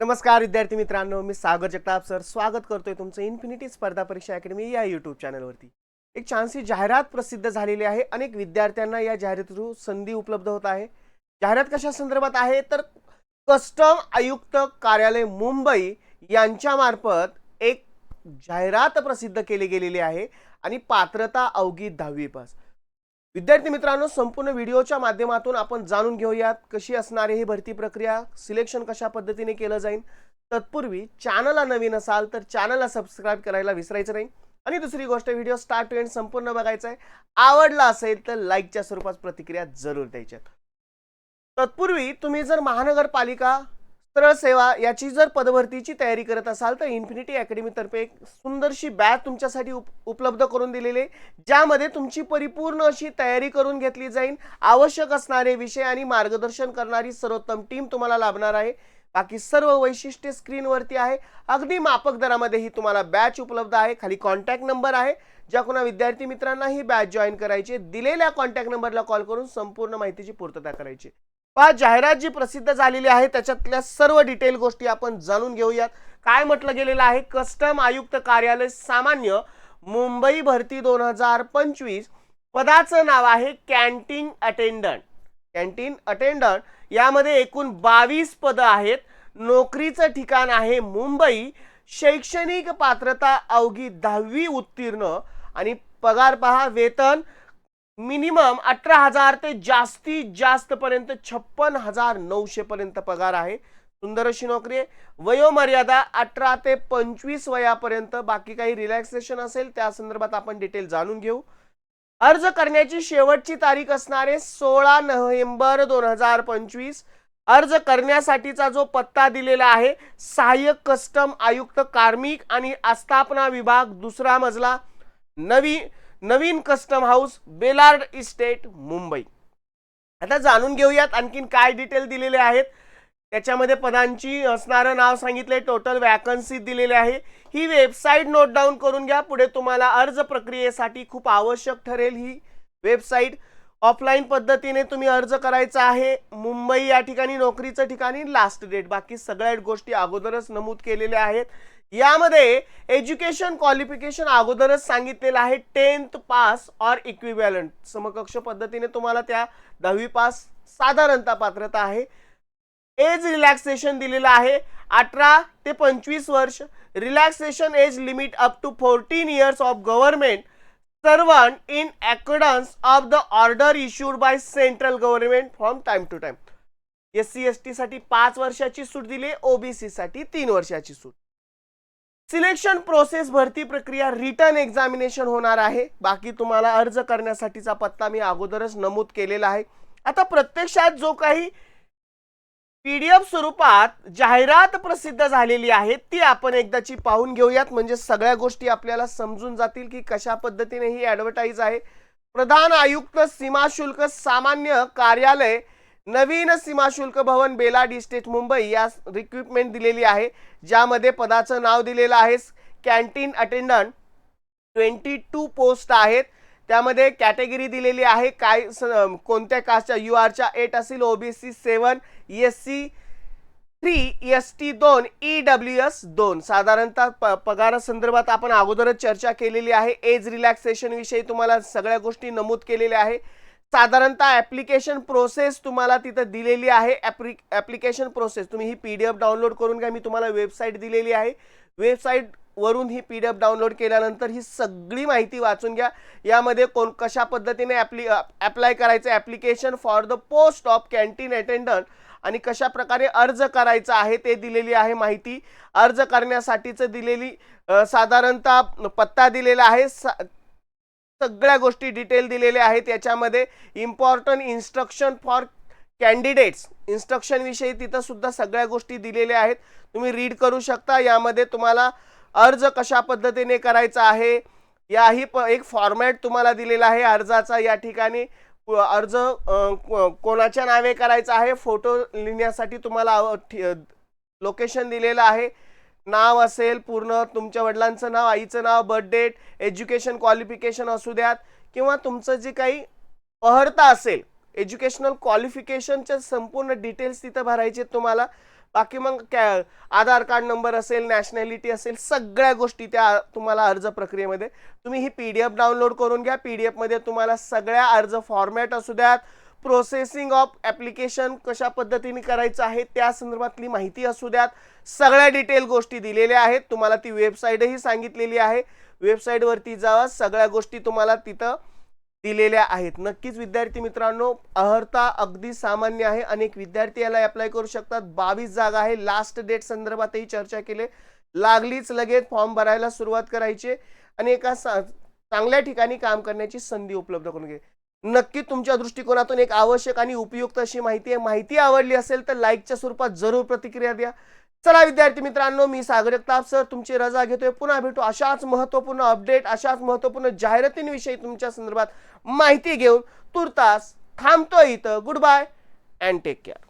नमस्कार विद्यार्थी मित्रांनो. मी सागर जगताप सर. स्वागत करतोय तुमचं इन्फिनिटी स्पर्धा परीक्षा अकॅडमी या यूट्यूब चॅनलवरती एक छानशी जाहिरात प्रसिद्ध झालेली आहे. अनेक विद्यार्थ्यांना या जाहिरातीतून संधी उपलब्ध होत आहे. जाहिरात कशा संदर्भात आहे? तर कस्टम आयुक्त कार्यालय मुंबई यांच्यामार्फत एक जाहिरात प्रसिद्ध केली गेलेली आहे आणि पात्रता अवघी दहावी पास. विद्यार्थी मित्रांनो संपूर्ण व्हिडिओच्या माध्यमातून आपण जाणून घेऊयात कशी असणार आहे ही भरती प्रक्रिया सिलेक्शन कशा पद्धतीने केलं जाईल. तत्पूर्वी चॅनलला नवीन असाल तर चॅनलला सबस्क्राईब करायला विसरायचं नाही. आणि दुसरी गोष्ट व्हिडिओ स्टार्ट टू एंड संपूर्ण बघायचा आहे. आवडला असेल तर लाईकच्या स्वरूपात प्रतिक्रिया जरूर द्यायच्या तत्पूर्वी तुम्ही जर महानगरपालिका सरळ सेवा याची जर पदभरतीची तयारी करत असाल तर इन्फिनिटी अकॅडमीतर्फे एक सुंदरशी बॅच तुमच्यासाठी उप उपलब्ध करून दिलेली आहे ज्यामध्ये तुमची परिपूर्ण अशी तयारी करून घेतली जाईल. आवश्यक असणारे विषय आणि मार्गदर्शन करणारी सर्वोत्तम टीम तुम्हाला लाभणार आहे. बाकी सर्व वैशिष्ट्ये स्क्रीनवरती आहे. अगदी मापक दरामध्ये ही तुम्हाला बॅच उपलब्ध आहे. खाली कॉन्टॅक्ट नंबर आहे. ज्या कोणा विद्यार्थी मित्रांना ही बॅच जॉईन करायची दिलेल्या कॉन्टॅक्ट नंबरला कॉल करून संपूर्ण माहितीची पूर्तता करायची आहे. पहा जाहिरात जी प्रसिद्ध झालेली आहे त्याच्यातल्या सर्व डिटेल गोष्टी आपण जाणून घेऊयात. काय म्हटलं गेलेलं आहे? कस्टम आयुक्त कार्यालय सामान्य मुंबई भरती दोन हजार पंचवीस पदाचं नाव आहे कॅन्टीन अटेंडंट कॅन्टीन अटेंडंट यामध्ये एकूण बावीस पदं आहेत. नोकरीचं ठिकाण आहे मुंबई. शैक्षणिक पात्रता अवघी दहावी उत्तीर्ण. आणि पगार पहा वेतन मिनिमम अठरा हजार ते जास्तीत जास्त पर्यंत छप्पन हजार नऊशे पर्यंत पगार आहे. सुंदर अशी नोकरी आहे. वयोमर्यादा अठरा ते पंचवीस वयापर्यंत. बाकी काही रिलॅक्सेशन असेल त्या संदर्भात आपण डिटेल जाणून घेऊ. अर्ज करण्याची शेवटची तारीख असणारे सोळा नोव्हेंबर दोन हजार पंचवीस. अर्ज करण्यासाठीचा जो पत्ता दिलेला आहे सहाय्यक कस्टम आयुक्त कार्मिक आणि आस्थापना विभाग दुसरा मजला. नवी नवीन Custom House Ballard Estate Mumbai. आता जाणून घेऊयात आणखीन काय डिटेल दिलेले आहेत. त्याच्यामध्ये पदांची असणारं नाव सांगितले टोटल वॅकन्सी दिलेली आहे. ही वेबसाईट नोट डाऊन करून घ्या पुढे तुम्हाला अर्ज प्रक्रियेसाठी खूप आवश्यक ठरेल ही वेबसाईट ऑफलाईन पद्धतीने तुम्ही अर्ज करायचा आहे. मुंबई या ठिकाणी नोकरीचं ठिकाणी लास्ट डेट बाकी सगळ्या गोष्टी अगोदरच नमूद केलेल्या आहेत. यामध्ये एज्युकेशन क्वालिफिकेशन अगोदरच सांगितलेलं आहे. Tenth pass or equivalent. समकक्ष पद्धतीने तुम्हाला त्या दहावी पास साधारणतः पात्रता आहे. एज रिलॅक्सेशन दिलेलं आहे. अठरा ते पंचवीस वर्ष. Relaxation age limit up to fourteen years of government servant in accordance of the order issued by central government from time to time. S C S टीसाठी पाच वर्षाची सूट दिली. ओ बी सीसाठी तीन वर्षाची सूट. सिलेक्शन प्रोसेस भरती प्रक्रिया रिटर्न एक्झामिनेशन होणार आहे. बाकी तुम्हाला अर्ज करण्यासाठीचा पत्ता मी अगोदरच नमूद केलेला आहे. आता प्रत्यक्षात जो काही पी डी एफ स्वरूपात जाहिरात प्रसिद्ध झालेली आहे ती आपण एकदाची पाहून घेऊयात. म्हणजे सगळ्या गोष्टी आपल्याला समजून जातील की कशा पद्धतीने ही ॲडव्हर्टाईज आहे. प्रधान आयुक्त सीमा शुल्क सामान्य कार्यालय नवीन सीमाशुल्क भवन बेलाड इस्टेट मुंबई या रिक्विपमेंट दिलेली आहे ज्यामध्ये पदाचं नाव दिलेलं आहे. Canteen attendant twenty two post आहेत. त्यामध्ये कॅटेगरी दिलेली आहे. काय स- कोणत्या कास्टच्या? यू आरच्या एट असेल OBC seven S C three S T दोन ई डब्ल्यू एस दोन. साधारणतः प पगारासंदर्भात आपण अगोदरच चर्चा केलेली आहे. एज रिलॅक्सेशनविषयी तुम्हाला सगळ्या गोष्टी नमूद केलेल्या आहे. साधारणतः ॲप्लिकेशन प्रोसेस तुम्हाला तिथं दिलेली आहे. ऍप्लिकेशन प्रोसेस तुम्ही ही पी डी एफ डाउनलोड करून घ्या. मी तुम्हाला वेबसाईट दिलेली आहे. वेबसाईटवरून ही पी डी एफ डाउनलोड केल्यानंतर ही सगळी माहिती वाचून घ्या. यामध्ये कोण कशा पद्धतीने ॲप्ली ॲप्लाय करायचं application for the post of canteen attendant आणि कशा प्रकारे अर्ज करायचा आहे ते दिलेली आहे माहिती. अर्ज करण्यासाठीचं दिलेली साधारणतः पत्ता दिलेला आहे. सा- सगळ्या गोष्टी डिटेल दिलेल्या आहेत. याच्यामध्ये इम्पॉर्टंट इन्स्ट्रक्शन फॉर कॅन्डिडेट्स इन्स्ट्रक्शनविषयी तिथंसुद्धा तिथं सुद्धा सगळ्या गोष्टी दिलेल्या आहेत. तुम्ही रीड करू शकता. यामध्ये तुम्हाला अर्ज कशा पद्धतीने करायचा आहे याही प एक फॉर्मॅट तुम्हाला दिलेला आहे. अर्जाचा या ठिकाणी अर्ज को- कोणाच्या नावे करायचा आहे फोटो लिहिण्यासाठी तुम्हाला लोकेशन दिलेलं आहे. नाव असेल पूर्ण तुमच्या वडिलांचं नाव आईचं नाव बर्थ डेट एज्युकेशन क्वालिफिकेशन असू द्यात किंवा तुमचं जे काही अहर्ता असेल एज्युकेशनल क्वालिफिकेशनच्या संपूर्ण डिटेल्स तिथं भरायचे आहेत तुम्हाला. बाकी मग कॅ आधार कार्ड नंबर असेल नॅशनॅलिटी असेल सगळ्या गोष्टी त्या तुम्हाला अर्ज प्रक्रियेमध्ये. तुम्ही ही पी डी एफ डाउनलोड करून घ्या. पी डी एफमध्ये तुम्हाला सगळ्या अर्ज फॉर्मॅट असू द्यात. प्रोसेसिंग ऑफ ॲप्लिकेशन कशा पद्धतीने करायचं आहे त्या संदर्भातली माहिती असू द्यात. सगळ्या डिटेल गोष्टी दिलेल्या आहेत. तुम्हाला ती वेबसाईटही सांगितलेली आहे. वेबसाईटवरती जावा सगळ्या गोष्टी तुम्हाला तिथं दिलेल्या आहेत. नक्कीच विद्यार्थी मित्रांनो अर्हता अगदी सामान्य आहे. अनेक विद्यार्थी याला अप्लाय करू शकतात. बावीस जागा आहे. लास्ट डेट संदर्भातही चर्चा केली. लागलीच लगेच फॉर्म भरायला सुरुवात करायची. आणि एका सा- चांगल्या ठिकाणी काम करण्याची संधी उपलब्ध करून घे. नक्की तुमच्या दृष्टिकोनातून एक आवश्यक आणि उपयुक्त अशी माहिती आहे. माहिती आवडली असेल तर लाईकच्या स्वरूपात जरूर प्रतिक्रिया द्या. चला विद्यार्थी मित्रांनो मी सागर सर तुमची रजा घेतोय. पुन्हा भेटू अशाच महत्त्वपूर्ण अपडेट अशाच महत्त्वपूर्ण जाहिरातींविषयी तुमच्या संदर्भात माहिती घेऊन तुर्तास थांबतोय इथं. Goodbye and take care